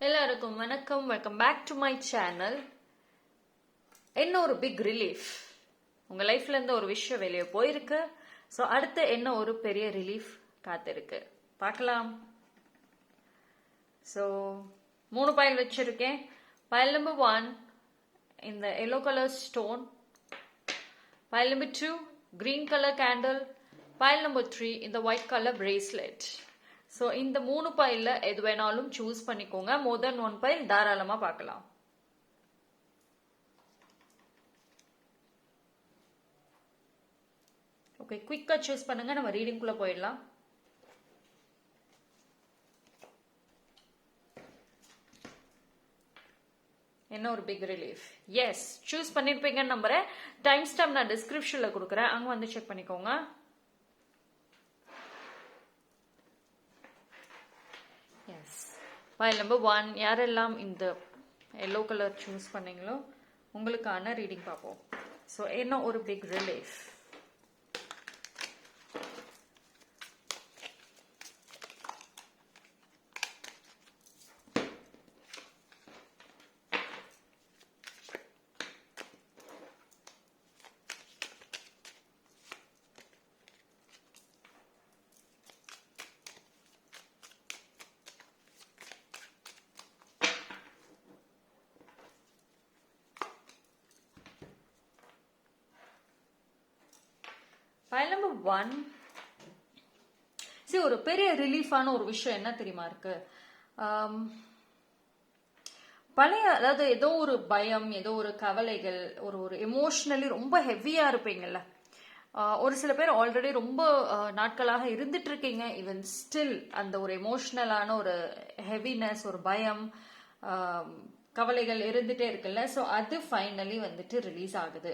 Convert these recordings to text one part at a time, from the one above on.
எல்லாருக்கும் வணக்கம். Welcome back to my channel என்ன ஒரு பிக் ரிலீஃப் உங்க லைஃப்ல இருந்து ஒரு விஷயம் வெளியே போயிருக்கு. ஸோ அடுத்து என்ன ஒரு பெரிய ரிலீஃப் காத்திருக்கு? பார்க்கலாம். ஸோ மூணு பயல் வச்சிருக்கேன். பயல் நம்பர் ஒன் இந்த yellow colour stone pile number two green colour candle pile number three இந்த ஒயிட் கலர் பிரேஸ்லெட் ஸோ இந்த மூணு பைல்ல எது வேணாலும் சூஸ் பண்ணிக்கோங்க. மோர் தென் ஒன் பைல் தாராளமா பார்க்கலாம். ஓகே குயிக்கா சூஸ் பண்ணுங்க. நம்ம ரீடிங்குள்ளே போயிடலாம். என்ன ஒரு பிக் ரிலீஃப் எஸ் சூஸ் பண்ணிருப்பீங்கன்னு நம்புறேன். டைம் ஸ்டாம்ப் நான் டிஸ்கிரிப்ஷன்ல கொடுக்குறேன். அங்க வந்து செக் பண்ணிக்கோங்க எஸ் ஃபைல் நம்பர் ஒன் யாரெல்லாம் இந்த எல்லோ கலர் சூஸ் பண்ணீங்களோ உங்களுக்கான ரீடிங் பார்ப்போம். ஸோ என்ன ஒரு big relief file number one சரி ஒரு பெரிய ரிலீஃபான ஒரு விஷயம் என்ன தெரியுமா இருக்கு? பழைய அதாவது ஏதோ ஒரு பயம் ஏதோ ஒரு கவலைகள் ஒரு ஒரு எமோஷ்னலி ரொம்ப ஹெவியா இருப்பீங்கல்ல. ஒரு சில பேர் ஆல்ரெடி ரொம்ப நாட்களாக இருந்துட்டு இருக்கீங்க ஈவன் ஸ்டில் அந்த ஒரு எமோஷ்னலான ஒரு ஹெவினஸ் ஒரு பயம் கவலைகள் இருந்துட்டே இருக்குல்ல. ஸோ அது ஃபைனலி வந்துட்டு ரிலீஸ் ஆகுது.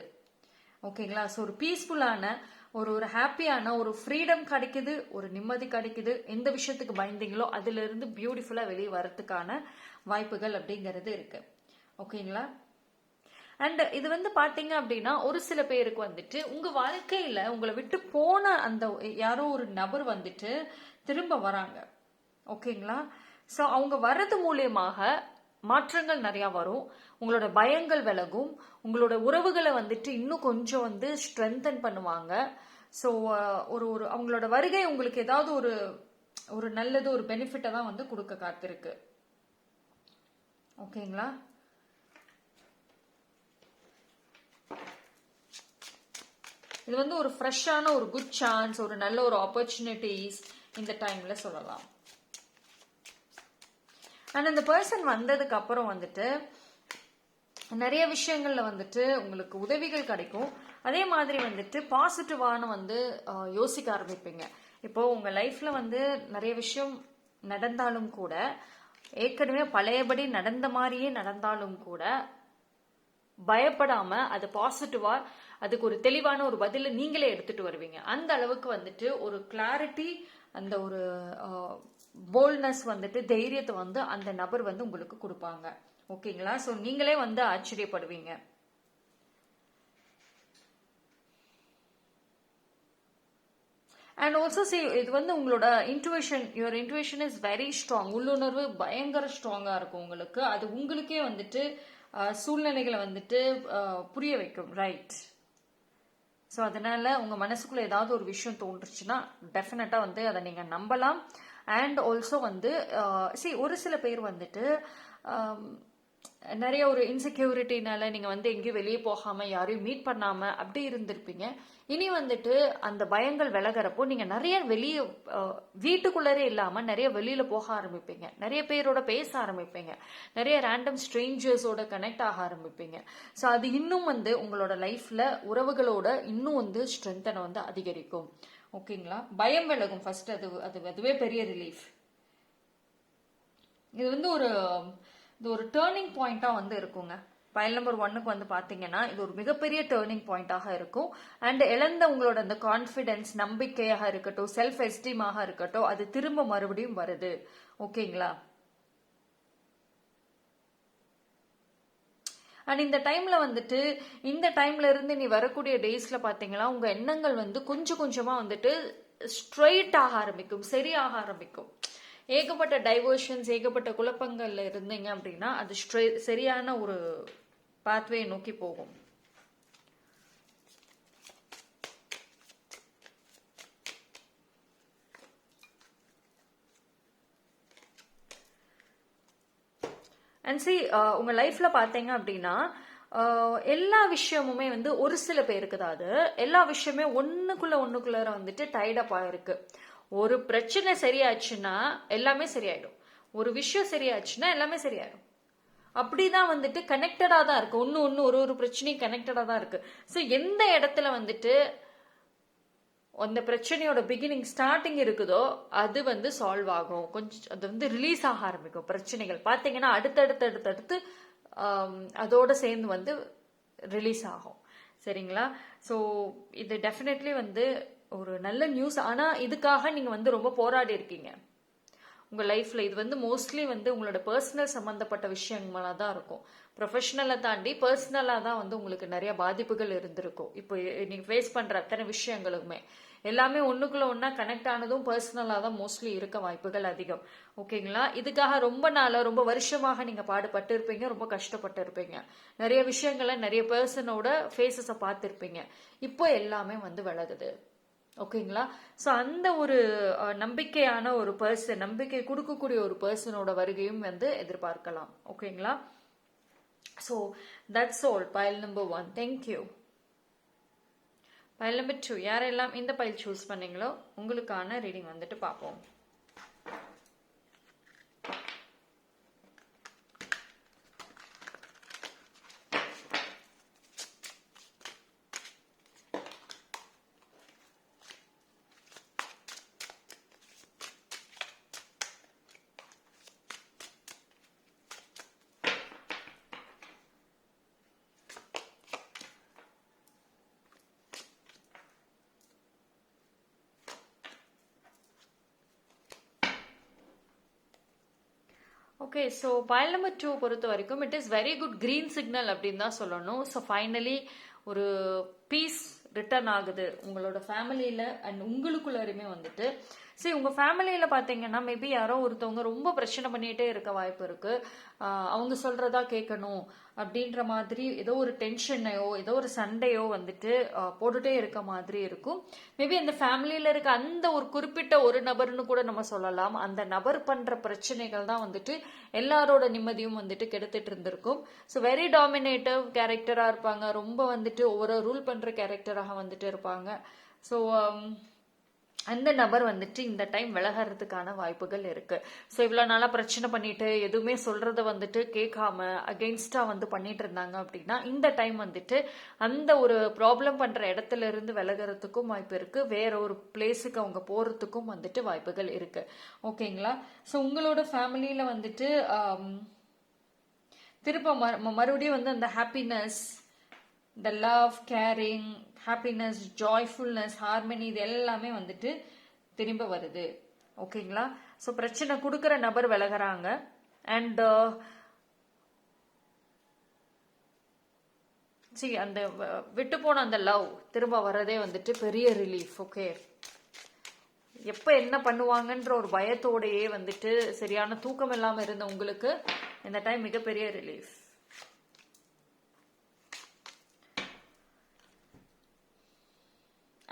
ஓகேங்களா ஸோ ஒரு பீஸ்ஃபுல்லான ஒரு ஒரு ஹாப்பியான ஒரு ஃப்ரீடம் கிடைக்குது ஒரு நிம்மதி கிடைக்குது எந்த விஷயத்துக்கு பயந்தீங்களோ அதுல பியூட்டிஃபுல்லாக வெளியே வரத்துக்கான வாய்ப்புகள் அப்படிங்கிறது இருக்கு. ஓகேங்களா? அண்ட் இது வந்து பார்த்தீங்க அப்படின்னா ஒரு சில பேருக்கு வந்துட்டு உங்கள் வாழ்க்கையில் உங்களை விட்டு போன அந்த யாரோ ஒரு நபர் வந்துட்டு திரும்ப வராங்க. ஓகேங்களா? ஸோ அவங்க வர்றது மூலியமாக மாற்றங்கள் நிறையா வரும். உங்களோட பயங்கள் விலகும். உங்களோட உறவுகளை வந்துட்டு இன்னும் கொஞ்சம் வந்து ஸ்ட்ரென்தன் பண்ணுவாங்க. ஸோ ஒரு ஒரு அவங்களோட வருகை உங்களுக்கு ஏதாவது ஒரு ஒரு நல்லது ஒரு பெனிஃபிட்டை தான் வந்து கொடுக்க காத்திருக்கு. ஓகேங்களா இது வந்து ஒரு ஃப்ரெஷ்ஷான ஒரு குட் சான்ஸ் ஒரு நல்ல ஒரு ஆப்பர்ச்சுனிட்டிஸ் இந்த டைம்ல சொல்லலாம். அண்ட் இந்த பர்சன் வந்ததுக்கு அப்புறம் வந்துட்டு நிறைய விஷயங்கள்ல வந்துட்டு உங்களுக்கு உதவிகள் கிடைக்கும். அதே மாதிரி வந்துட்டு பாசிட்டிவானு வந்து யோசிக்க ஆரம்பிப்பீங்க. இப்போ உங்க லைஃப்ல வந்து நிறைய விஷயம் நடந்தாலும் கூட ஏற்கனவே பழையபடி நடந்த மாதிரியே நடந்தாலும் கூட பயப்படாம அது பாசிட்டிவா அதுக்கு ஒரு தெளிவான ஒரு பதில நீங்களே எடுத்துட்டு வருவீங்க. அந்த அளவுக்கு வந்துட்டு ஒரு கிளாரிட்டி அந்த ஒரு போல்ட்னஸ் வந்துட்டு தைரியத்தை வந்து அந்த நபர் வந்து உங்களுக்கு கொடுப்பாங்க. ஓகேங்களா? ஸோ நீங்களே வந்து ஆச்சரியப்படுவீங்க. அண்ட் ஆல்சோ சி இது வந்து உங்களோட intuition your intuition is very strong உள்ளுணர்வு பயங்கர ஸ்ட்ராங்காக இருக்கும் உங்களுக்கு. அது உங்களுக்கே வந்துட்டு சூழ்நிலைகளை வந்துட்டு புரிய வைக்கும். ரைட் ஸோ அதனால உங்கள் மனசுக்குள்ள ஏதாவது ஒரு விஷயம் தோன்றுச்சுன்னா டெஃபினட்டாக வந்து அதை நீங்கள் நம்பலாம். அண்ட் ஆல்சோ வந்து சி ஒரு சில பேர் வந்துட்டு நிறைய ஒரு இன்செக்யூரிட்டினால நீங்க வந்து எங்கேயும் வெளியே போகாம யாரையும் மீட் பண்ணாம அப்படி இருந்திருப்பீங்க. இனி வந்துட்டு அந்த பயங்கள் விலகிறப்போ நீங்க நிறைய வெளியே வீட்டுக்குள்ளரே இல்லாம நிறைய வெளியில போக ஆரம்பிப்பீங்க. நிறைய பேரோட பேச ஆரம்பிப்பீங்க. நிறைய ரேண்டம் ஸ்ட்ரேஞ்சர்ஸோட கனெக்ட் ஆக ஆரம்பிப்பீங்க. ஸோ அது இன்னும் வந்து உங்களோட லைஃப்ல உறவுகளோட இன்னும் வந்து ஸ்ட்ரென்த்தனை வந்து அதிகரிக்கும். ஓகேங்களா பயம் விலகும் ஃபர்ஸ்ட் அது அது அதுவே பெரிய ரிலீஃப் இது வந்து ஒரு இது ஒரு டேர்னிங் பாயிண்ட்டாக வந்து இருக்குங்க. ஃபைல் நம்பர் ஒன்னுக்கு வந்து பார்த்தீங்கன்னா இது ஒரு மிகப்பெரிய டேர்னிங் பாயிண்டாக இருக்கும். அண்ட் இழந்த உங்களோட அந்த கான்ஃபிடென்ஸ் நம்பிக்கையாக இருக்கட்டும் செல்ஃப் எஸ்டீமாக இருக்கட்டும் அது திரும்ப மறுபடியும் வருது. ஓகேங்களா? அண்ட் இந்த டைம்ல வந்துட்டு இந்த டைம்ல இருந்து நீ வரக்கூடிய டேஸ்ல பாத்தீங்கன்னா உங்க எண்ணங்கள் வந்து கொஞ்சம் கொஞ்சமா வந்துட்டு ஸ்ட்ரைட் ஆக ஆரம்பிக்கும் சரியாக ஆரம்பிக்கும். ஏகப்பட்ட டைவர்ஷன்ஸ் ஏகப்பட்ட குழப்பங்கள்ல இருந்தீங்க அப்படின்னா அது சரியான ஒரு பாத்வே நோக்கி போகும். அண்ட் சி uh, உங்க லைஃப்ல பாத்தீங்க அப்படின்னா uh, எல்லா விஷயமுமே வந்து ஒரு சில பேருக்கு தான் அது. எல்லா விஷயமே ஒண்ணுக்குள்ள ஒண்ணுக்குள்ள வந்துட்டு டைடப் ஆயிருக்கு. ஒரு பிரச்சனை சரியாச்சுன்னா எல்லாமே சரியாயிடும். ஒரு விஷயம் சரியாச்சுன்னா எல்லாமே சரியாயிடும். அப்படிதான் வந்துட்டு கனெக்டடா தான் இருக்கு. ஒன்னு ஒன்னு ஒரு ஒரு பிரச்சனையும் கனெக்டடா தான் இருக்கு. ஸோ எந்த இடத்துல வந்துட்டு அந்த பிரச்சனையோட பிகினிங் ஸ்டார்டிங் இருக்குதோ அது வந்து சால்வ் ஆகும். கொஞ்சம் அது வந்து ரிலீஸ் ஆக ஆரம்பிக்கும் பிரச்சனைகள். பார்த்தீங்கன்னா அடுத்தடுத்து அடுத்தடுத்து um, அதோட சேர்ந்து வந்து ரிலீஸ் ஆகும். சரிங்களா? ஸோ இது டெஃபினெட்லி வந்து ஒரு நல்ல நியூஸ் ஆனால் இதுக்காக நீங்கள் வந்து ரொம்ப போராடி இருக்கீங்க. உங்கள் லைஃப்பில் இது வந்து மோஸ்ட்லி வந்து உங்களோட பர்சனல் சம்மந்தப்பட்ட விஷயங்களாக தான் இருக்கும் ப்ரொஃபஷனலை தாண்டி பர்சனலாக தான் வந்து உங்களுக்கு நிறைய பாதிப்புகள் இருந்திருக்கும். இப்போ நீங்கள் ஃபேஸ் பண்ணுற அத்தனை விஷயங்களுமே எல்லாமே ஒன்றுக்குள்ளே ஒன்றா கனெக்ட் ஆனதும் பர்சனலாக தான் மோஸ்ட்லி இருக்க வாய்ப்புகள் அதிகம். ஓகேங்களா இதுக்காக ரொம்ப நாளாக ரொம்ப வருஷமாக நீங்கள் பாடுபட்டு இருப்பீங்க ரொம்ப கஷ்டப்பட்டு இருப்பீங்க. நிறைய விஷயங்களை நிறைய பர்சனோட ஃபேஸஸை பார்த்துருப்பீங்க. இப்போ எல்லாமே வந்து விலகுது. ஓகேங்களா? ஸோ அந்த ஒரு நம்பிக்கையான ஒரு பர்சன் நம்பிக்கை கொடுக்கக்கூடிய ஒரு பர்சனோட வருகையும் வந்து எதிர்பார்க்கலாம். ஓகேங்களா? So that's all pile number one thank you pile number two யாரெல்லாம் இந்த பைல் சூஸ் பண்ணீங்களோ உங்களுக்கான ரீடிங் வந்துட்டு பார்ப்போம். Okay so pile number two பொறுத்த வரைக்கும் it is very good green signal அப்படின்னு தான் சொல்லணும். ஸோ ஃபைனலி ஒரு பீஸ் ரிட்டர்ன் ஆகுது உங்களோட ஃபேமிலியில் அண்ட் உங்களுக்குள்ளாருமே வந்துட்டு. சரி உங்கள் ஃபேமிலியில் பார்த்தீங்கன்னா மேபி யாரோ ஒருத்தவங்க ரொம்ப பிரச்சனை பண்ணிகிட்டே இருக்க வாய்ப்பு இருக்குது அவங்க சொல்கிறதா கேட்கணும் அப்படின்ற மாதிரி ஏதோ ஒரு டென்ஷனையோ ஏதோ ஒரு சண்டையோ வந்துட்டு போட்டுகிட்டே போட்டுட்டே இருக்க மாதிரி இருக்கும். மேபி அந்த ஃபேமிலியில் இருக்க அந்த ஒரு குறிப்பிட்ட ஒரு நபர்னு கூட நம்ம சொல்லலாம். அந்த நபர் பண்ணுற பிரச்சனைகள் தான் வந்துட்டு எல்லாரோட நிம்மதியும் வந்துட்டு கெடுத்துட்டு இருந்திருக்கும். ஸோ வெரி டாமினேட்டிவ் கேரக்டராக இருப்பாங்க. ரொம்ப வந்துட்டு ஒவ்வொரு ரூல் பண்ணுற கேரக்டராக வந்துட்டு இருப்பாங்க. ஸோ um, அந்த நபர் வந்துட்டு இந்த டைம் விலகிறதுக்கான வாய்ப்புகள் இருக்கு. ஸோ இவ்வளோ நாளாக பிரச்சனை பண்ணிட்டு எதுவுமே சொல்றத வந்துட்டு கேட்காம அகெயின்ஸ்டா வந்து பண்ணிட்டு இருந்தாங்க அப்படின்னா இந்த டைம் வந்துட்டு அந்த ஒரு ப்ராப்ளம் பண்ற இடத்துல இருந்து விலகிறதுக்கும் வாய்ப்பு இருக்கு. வேற ஒரு பிளேஸுக்கு அவங்க போறதுக்கும் வந்துட்டு வாய்ப்புகள் இருக்கு. ஓகேங்களா ஸோ உங்களோட ஃபேமிலியில வந்துட்டு திருப்ப திரும்ப ம- மறுபடியும் வந்து அந்த happiness the love caring happiness joyfulness harmony இது எல்லாமே வந்துட்டு திரும்ப வருது. ஓகேங்களா? ஸோ பிரச்சனை கொடுக்குற நபர் விலகிறாங்க. அண்ட் சி uh, அந்த வ- விட்டு போன அந்த லவ் திரும்ப வர்றதே வந்துட்டு பெரிய ரிலீஃப் ஓகே எப்ப என்ன பண்ணுவாங்கன்ற ஒரு பயத்தோடையே வந்துட்டு சரியான தூக்கம் இல்லாமல் இருந்த உங்களுக்கு இந்த டைம் மிகப்பெரிய relief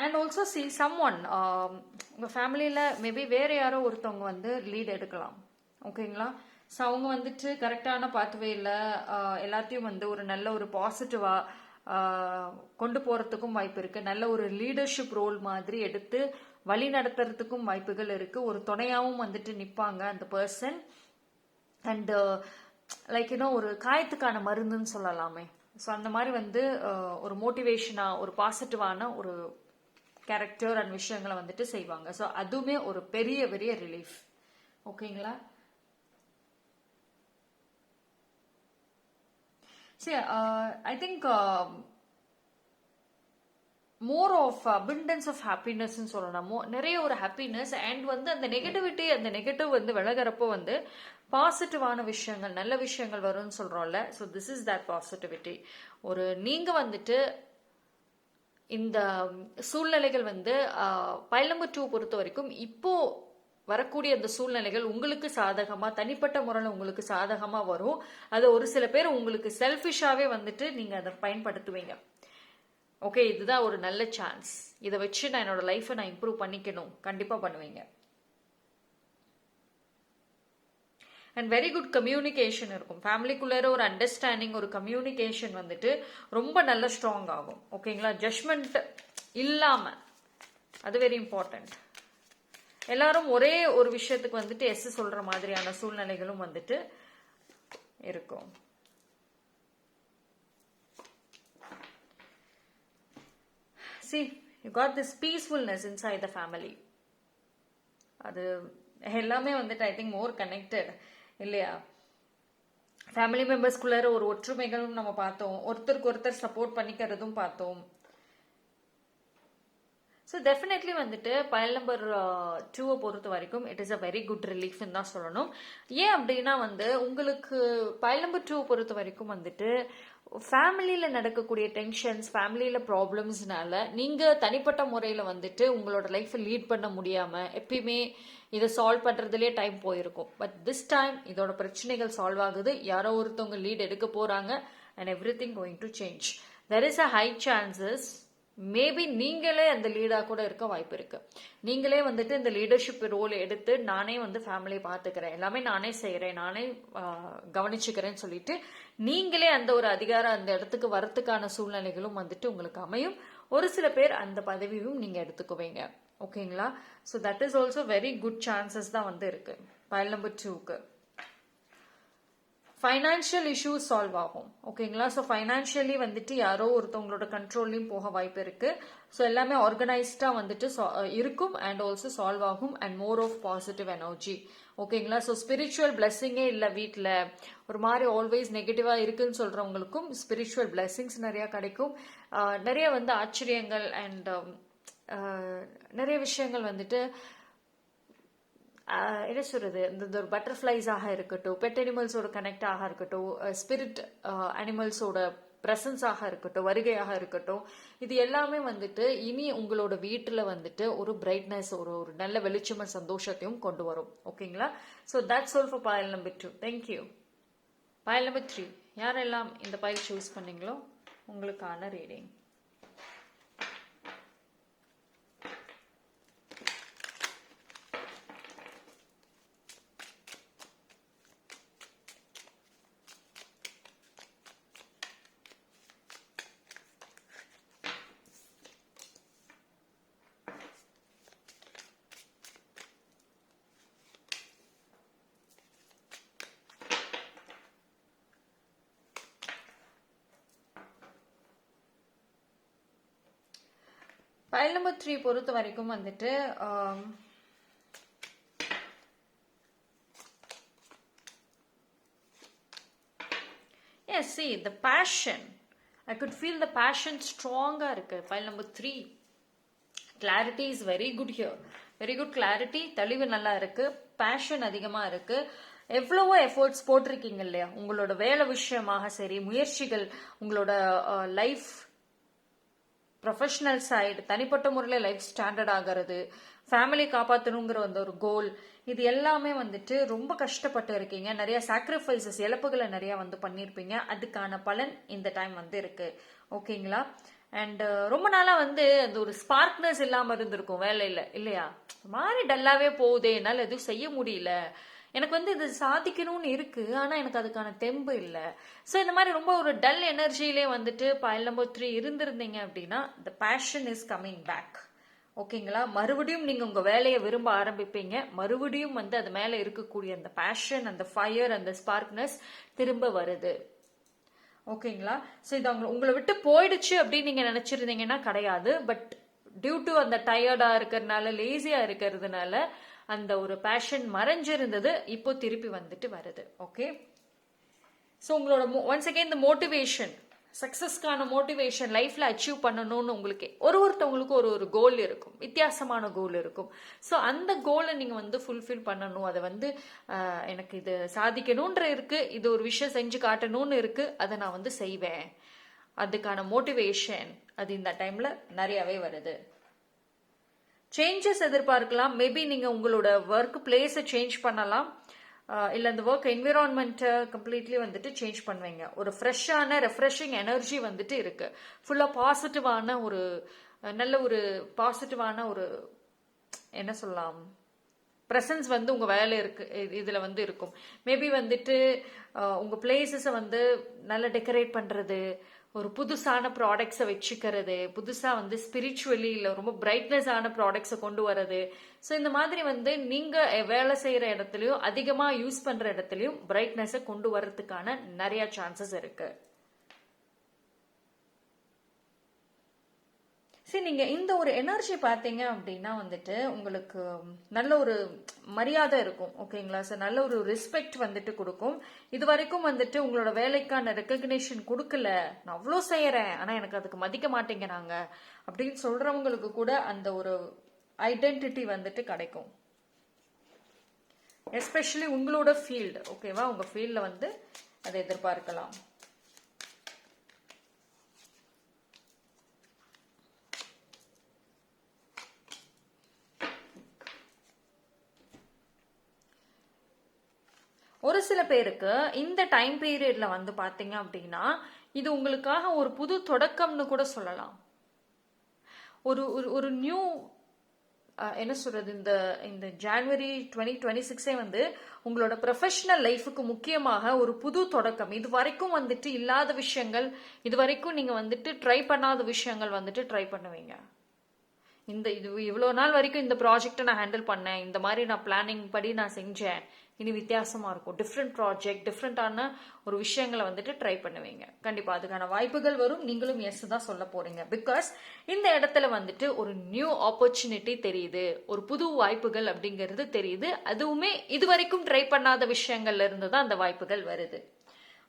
and also see someone உங்கள் ஃபேமிலியில் மேபி வேறு யாரோ ஒருத்தவங்க வந்து லீட் எடுக்கலாம். ஓகேங்களா ஸோ அவங்க வந்துட்டு கரெக்டான பாத்வேயில் எல்லாத்தையும் வந்து ஒரு நல்ல ஒரு பாசிட்டிவாக கொண்டு போகிறதுக்கும் வாய்ப்பு இருக்குது நல்ல ஒரு லீடர்ஷிப் ரோல் மாதிரி எடுத்து வழி நடத்துறதுக்கும் வாய்ப்புகள் இருக்குது ஒரு துணையாகவும் வந்துட்டு நிற்பாங்க அந்த பர்சன் அண்டு லைக் இன்னும் ஒரு காயத்துக்கான மருந்துன்னு சொல்லலாமே. ஸோ அந்த மாதிரி வந்து ஒரு மோட்டிவேஷனாக ஒரு பாசிட்டிவான ஒரு கேரக்டர் அண்ட் விஷயங்களை வந்துட்டு செய்வாங்க. ஸோ அதுவுமே ஒரு பெரிய பெரிய ரிலீஃப் ஓகேங்களா? சரி I think more of abundance of ஹாப்பினஸ்ன்னு சொல்லணும். நிறைய ஒரு ஹாப்பினஸ் அண்ட் வந்து அந்த நெகட்டிவிட்டி அந்த நெகட்டிவ் வந்து விலகிறப்போ வந்து பாசிட்டிவான விஷயங்கள் நல்ல விஷயங்கள் வரும்னு சொல்கிறோம்ல so this is that positivity ஒரு நீங்கள் வந்துட்டு இந்த சூழ்நிலைகள் வந்து பைலம்பு டூ பொறுத்த வரைக்கும் இப்போ வரக்கூடிய அந்த சூழ்நிலைகள் உங்களுக்கு சாதகமா தனிப்பட்ட முறையில் உங்களுக்கு சாதகமா வரும். அது ஒரு சில பேர் உங்களுக்கு செல்ஃபிஷாவே வந்துட்டு நீங்க அதை பயன்படுத்துவீங்க. ஓகே இதுதான் ஒரு நல்ல சான்ஸ் இதை வச்சு நான் என்னோட லைஃப்பை நான் இம்ப்ரூவ் பண்ணிக்கணும். கண்டிப்பா பண்ணுவீங்க. அண்ட் வெரி குட் கம்யூனிகேஷன் இருக்கும். ஃபேமிலிக்குள்ளே ஒரு அண்டர்ஸ்டாண்டிங் ஒரு கம்யூனிகேஷன் வந்துட்டு ரொம்ப நல்ல ஸ்ட்ராங் ஆகும். ஓகேங்களா ஜட்மெண்ட் இல்லாமல் அது வெரி இம்பார்ட்டன்ட் எல்லாரும் ஒரே ஒரு விஷயத்துக்கு வந்துட்டு எஸ் சொல்ற மாதிரியான சூழ்நிலைகளும் வந்துட்டு இருக்கும். See you got this peacefulness inside the family அது எல்லாமே வந்துட்டு ஐ திங்க் மோர் கனெக்டட் இல்லையா? ஃபேமிலி மெம்பர்ஸ்குள்ளார ஒரு ஒற்றுமைகளும் நம்ம பார்த்தோம். ஒருத்தருக்கு ஒருத்தர் சப்போர்ட் பண்ணிக்கிறதும் பார்த்தோம். ஸோ டெஃபினெட்லி வந்துட்டு பயல் நம்பர் டூவை பொறுத்த வரைக்கும் it is a very good ரிலீஃப்னு தான் சொல்லணும். ஏன் அப்படின்னா வந்து உங்களுக்கு பயல் நம்பர் டூவை பொறுத்த வரைக்கும் வந்துட்டு ஃபேமிலியில் நடக்கக்கூடிய டென்ஷன்ஸ் ஃபேமிலியில் ப்ராப்ளம்ஸ்னால நீங்கள் தனிப்பட்ட முறையில் வந்துட்டு உங்களோட லைஃப்பை லீட் பண்ண முடியாமல் எப்பயுமே இதை சால்வ் பண்ணுறதுலேயே டைம் போயிருக்கும். பட் திஸ் டைம் இதோட பிரச்சனைகள் சால்வ் ஆகுது. யாரோ ஒருத்தவங்க லீட் எடுக்க போகிறாங்க and everything going to change there is a high chances maybe நீங்களே அந்த லீடாக கூட இருக்க வாய்ப்பு இருக்கு. நீங்களே வந்துட்டு இந்த லீடர்ஷிப் ரோல் எடுத்து நானே வந்து ஃபேமிலியை பார்த்துக்கிறேன். எல்லாமே நானே செய்கிறேன் நானே கவனிச்சுக்கிறேன்னு சொல்லிட்டு நீங்களே அந்த ஒரு அதிகாரம் அந்த இடத்துக்கு வரத்துக்கான சூழ்நிலைகளும் வந்துட்டு உங்களுக்கு அமையும். ஒரு சில பேர் அந்த பதவியும் நீங்க எடுத்துக்குவீங்க. ஓகேங்களா? So that is also very good chances தான் வந்து இருக்கு. பயல் நம்பர் டூக்கு ஃபைனான்ஷியல் இஷ்யூஸ் சால்வ் ஆகும். ஓகேங்களா? ஸோ ஃபைனான்ஷியலி வந்துட்டு யாரோ ஒருத்தவங்களோட கண்ட்ரோல்லையும் போக வாய்ப்பு இருக்கு. ஸோ எல்லாமே ஆர்கனைஸ்டாக வந்துட்டு இருக்கும் அண்ட் ஆல்சோ சால்வ் ஆகும் and more of positive energy ஓகேங்களா? ஸோ ஸ்பிரிச்சுவல் பிளெஸ்ஸிங்கே இல்லை வீட்டில் ஒரு மாதிரி ஆல்வேஸ் நெகட்டிவாக இருக்குன்னு சொல்கிறவங்களுக்கும் ஸ்பிரிச்சுவல் பிளெஸ்ஸிங்ஸ் நிறையா கிடைக்கும். நிறைய வந்து ஆச்சரியங்கள் அண்ட் um, நிறைய விஷயங்கள் வந்துட்டு என்ன சொல்கிறது இந்த இந்த ஒரு பட்டர்ஃப்ளைஸாக இருக்கட்டும் பெட் அனிமல்ஸோட கனெக்ட் ஆக இருக்கட்டும் ஸ்பிரிட் அனிமல்ஸோட ப்ரெசன்ஸாக இருக்கட்டும் வருகையாக இருக்கட்டும் இது எல்லாமே வந்துட்டு இனி உங்களோட வீட்டில் வந்துட்டு ஒரு பிரைட்னஸ் ஒரு ஒரு நல்ல வெளிச்சமும் சந்தோஷத்தையும் கொண்டு வரும். ஓகேங்களா? So that's all for pile number two thank you pile number three யாரெல்லாம் இந்த பயில் சூஸ் பண்ணீங்களோ உங்களுக்கான ரீடிங் ஃபைல் நம்பர் த்ரீ பொறுத்த வரைக்கும் வந்துட்டு yes see see passion I could feel the passion ஸ்ட்ராங்காக இருக்கு. File number three clarity is very good here very good clarity தெளிவு நல்லா இருக்கு. பேஷன் அதிகமாக இருக்கு. எவ்வளவோ எஃபோர்ட்ஸ் போட்டிருக்கீங்க இல்லையா? உங்களோட வேலை விஷயமாக சரி முயற்சிகள் உங்களோட லைஃப் ப்ரொஃபஷனல் சைடு தனிப்பட்ட முறையில் லைஃப் ஸ்டாண்டர்ட் ஆகிறது ஃபேமிலி காப்பாற்றணுங்கிற அந்த ஒரு கோல் இது எல்லாமே வந்துட்டு ரொம்ப கஷ்டப்பட்டு இருக்கீங்க. நிறைய சாக்ரிஃபைசஸ் இழப்புகளை நிறைய வந்து பண்ணியிருப்பீங்க அதுக்கான பலன் இந்த டைம் வந்து இருக்கு. ஓகேங்களா அண்ட் uh, ரொம்ப நாளாக வந்து அந்த ஒரு ஸ்பார்க்னஸ் இல்லாமல் இருந்திருக்கும் வேலையில். இல்லையா? மாதிரி டல்லாவே போகுதே என்னால் எதுவும் செய்ய முடியல. எனக்கு வந்து இது சாதிக்கணும்னு இருக்கு ஆனா எனக்கு அதுக்கான தெம்பு இல்லை. ஸோ இந்த மாதிரி ரொம்ப ஒரு டல் எனர்ஜிலே வந்துட்டு பயல் நம்பர் த்ரீ இருந்திருந்தீங்க அப்படின்னா the passion is coming back ஓகேங்களா மறுபடியும் நீங்க உங்க வேலையை விரும்ப ஆரம்பிப்பீங்க. மறுபடியும் வந்து அது மேல இருக்கக்கூடிய அந்த பேஷன் அந்த ஃபயர் அந்த ஸ்பார்க்னஸ் திரும்ப வருது. ஓகேங்களா ஸோ இது அவங்க உங்களை விட்டு போயிடுச்சு அப்படின்னு நீங்க நினைச்சிருந்தீங்கன்னா கிடையாது. பட் டியூ டு அந்த டயர்டா இருக்கிறதுனால லேசியா இருக்கிறதுனால அந்த ஒரு பேஷன் மறைஞ்சிருந்தது இப்போ திருப்பி வந்துட்டு வருது. ஓகே ஸோ உங்களோட ஒன்ஸ் அகேன் இந்த மோட்டிவேஷன் சக்ஸஸ்க்கான மோட்டிவேஷன் லைஃப்பில் அச்சீவ் பண்ணணும்னு உங்களுக்கு ஒரு ஒருத்தவங்களுக்கும் ஒரு ஒரு கோல் இருக்கும். வித்தியாசமான கோல் இருக்கும். ஸோ அந்த கோலை நீங்கள் வந்து ஃபுல்ஃபில் பண்ணணும். அதை வந்து எனக்கு இது சாதிக்கணுன்ற இருக்கு. இது ஒரு விஷயம் செஞ்சு காட்டணும்னு இருக்கு. அதை நான் வந்து செய்வேன். அதுக்கான மோட்டிவேஷன் அது இந்த டைமில் நிறையவே வருது. சேஞ்சஸ் எதிர்பார்க்கலாம். மேபி நீங்க உங்களோட ஒர்க் பிளேஸை சேஞ்ச் பண்ணலாம். இல்லை இல்ல இந்த ஒர்க் என்விரான்மெண்ட்டை கம்ப்ளீட்லி வந்துட்டு சேஞ்ச் பண்ணுவீங்க. ஒரு ஃப்ரெஷ்ஷான ரெஃப்ரெஷிங் எனர்ஜி வந்துட்டு இருக்கு. ஃபுல்லா பாசிட்டிவான ஒரு நல்ல ஒரு பாசிட்டிவான ஒரு என்ன சொல்லலாம்? ப்ரெசன்ஸ் வந்து உங்க வேலை இருக்கு. இது- இதுல வந்து இருக்கும். மேபி வந்துட்டு உங்கள் உங்க பிளேசஸை வந்து நல்லா டெக்கரேட் பண்றது ஒரு புதுசான ப்ராடக்ட்ஸை வச்சுக்கிறது புதுசாக வந்து ஸ்பிரிச்சுவலி இல்லை ரொம்ப பிரைட்னஸான ஆன ப்ராடக்ட்ஸை கொண்டு வர்றது. ஸோ இந்த மாதிரி வந்து நீங்கள் வேலை செய்கிற இடத்துலையும் அதிகமாக யூஸ் பண்ணுற இடத்துலையும் பிரைட்னஸை கொண்டு வர்றதுக்கான நிறையா சான்சஸ் இருக்குது சரி நீங்கள் இந்த ஒரு எனர்ஜி பார்த்தீங்க அப்படின்னா வந்துட்டு உங்களுக்கு நல்ல ஒரு மரியாதை இருக்கும். ஓகேங்களா? சார் நல்ல ஒரு ரெஸ்பெக்ட் வந்துட்டு கொடுக்கும். இது வரைக்கும் வந்துட்டு உங்களோட வேலைக்கான ரெக்கக்னேஷன் கொடுக்கல. நான் அவ்வளோ செய்கிறேன் ஆனால் எனக்கு அதுக்கு மதிக்க மாட்டேங்கிறாங்க. அப்படின்னு சொல்கிறவங்களுக்கு கூட அந்த ஒரு ஐடென்டிட்டி வந்துட்டு கிடைக்கும். எஸ்பெஷலி உங்களோட ஃபீல்டு ஓகேவா? உங்கள் ஃபீல்டில் வந்து அதை எதிர்பார்க்கலாம். ஒரு சில பேருக்கு இந்த டைம் பீரியட்ல வந்து பாத்தீங்க அப்படின்னா இது உங்களுக்காக ஒரு புது தொடக்கம்னு கூட சொல்லலாம். ஒரு ஒரு ஒரு நியூ என்ன சொல்றது இந்த இந்த ஜான்வரி டுவெண்ட்டி டுவெண்ட்டி சிக்ஸே வந்து உங்களோட ப்ரொஃபஷனல் லைஃபுக்கு முக்கியமாக ஒரு புது தொடக்கம். இது வரைக்கும் வந்துட்டு இல்லாத விஷயங்கள் இது வரைக்கும் நீங்க வந்துட்டு ட்ரை பண்ணாத விஷயங்கள் வந்துட்டு ட்ரை பண்ணுவீங்க. இந்த இது இவ்வளோ நாள் வரைக்கும் இந்த ப்ராஜெக்டை நான் ஹேண்டில் பண்ணேன் இந்த மாதிரி நான் பிளானிங் படி நான் செஞ்சேன் இனி வித்தியாசமாக இருக்கும். டிஃப்ரெண்ட் ப்ராஜெக்ட் டிஃப்ரெண்ட்டான ஒரு விஷயங்களை வந்துட்டு ட்ரை பண்ணுவீங்க. கண்டிப்பாக அதுக்கான வாய்ப்புகள் வரும். நீங்களும் எஸ் தான் சொல்ல போறீங்க. பிகாஸ் இந்த இடத்துல வந்துட்டு ஒரு நியூ ஆப்பர்ச்சுனிட்டி தெரியுது. ஒரு புது வாய்ப்புகள் அப்படிங்கிறது தெரியுது. அதுவுமே இது வரைக்கும் ட்ரை பண்ணாத விஷயங்கள்ல இருந்து தான் அந்த வாய்ப்புகள் வருது.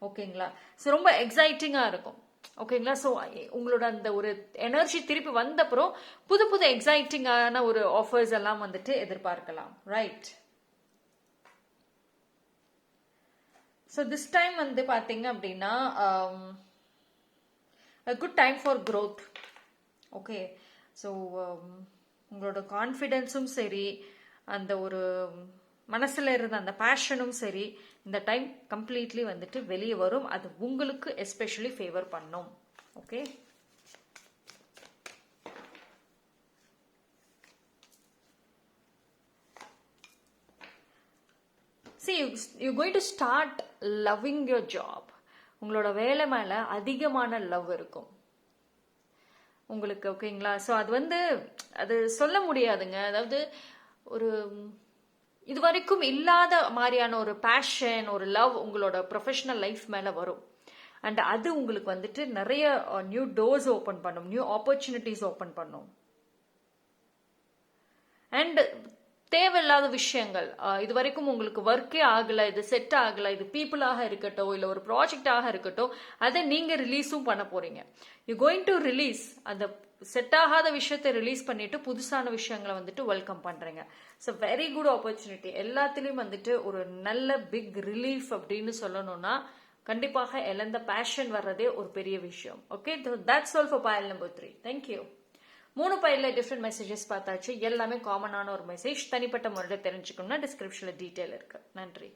ஓகேங்களா? ஸோ ரொம்ப எக்ஸைட்டிங்காக இருக்கும். ஓகேங்களா? ஸோ உங்களோட அந்த ஒரு எனர்ஜி திருப்பி வந்தப்புறம் புது புது எக்ஸைட்டிங்கான ஒரு ஆஃபர்ஸ் எல்லாம் வந்துட்டு எதிர்பார்க்கலாம். ரைட் ஸோ திஸ் டைம் வந்து பார்த்தீங்க அப்படின்னா good time for growth okay so உங்களோட கான்ஃபிடென்ஸும் சரி அந்த ஒரு மனசில் இருந்த அந்த பேஷனும் சரி இந்த டைம் கம்ப்ளீட்லி வந்துட்டு வெளியே வரும். அது உங்களுக்கு எஸ்பெஷலி ஃபேவர் பண்ணும். Okay see you you're going to start loving your job உங்களோட வேலை மேலே அதிகமான லவ் இருக்கும். உங்களுக்கு ஓகேங்களா ஸோ அது வந்து அது சொல்ல முடியாதுங்க. அதாவது ஒரு இது வரைக்கும் இல்லாத மாதிரியான ஒரு பேஷன் ஒரு லவ் உங்களோட ப்ரொஃபஷனல் லைஃப் மேலே வரும். அண்ட் அது உங்களுக்கு வந்துட்டு நிறைய நியூ டோர்ஸ் ஓப்பன் பண்ணும். நியூ ஆப்பர்ச்சுனிட்டிஸ் ஓப்பன் பண்ணும். அண்ட் தேவையில்லாத விஷயங்கள். இது வரைக்கும் உங்களுக்கு ஒர்க்கே ஆகலை இது செட் ஆகலை இது பீப்புளாக இருக்கட்டும் இல்லை ஒரு ப்ராஜெக்டாக இருக்கட்டும் அதை நீங்கள் ரிலீஸும் பண்ண போறீங்க. யூ கோயிங் டு ரிலீஸ் அந்த செட் ஆகாத விஷயத்தை ரிலீஸ் பண்ணிட்டு புதுசான விஷயங்களை வந்துட்டு வெல்கம் பண்றீங்க. ஸோ வெரி குட் ஆப்பர்ச்சுனிட்டி எல்லாத்துலேயும் வந்துட்டு ஒரு நல்ல பிக் ரிலீஃப் அப்படின்னு சொல்லணும்னா கண்டிப்பாக இழந்த பேஷன் வர்றதே ஒரு பெரிய விஷயம். Okay that's all for pile number three thank you மூணு பயிரில் டிஃப்ரெண்ட் மெசேஜஸ் பார்த்தாச்சு. எல்லாமே காமனான ஒரு மெசேஜ் தனிப்பட்ட முறையில் தெரிஞ்சுக்கணும்னா டிஸ்கிரிப்ஷனில் டீட்டெயில் இருக்குது நன்றி.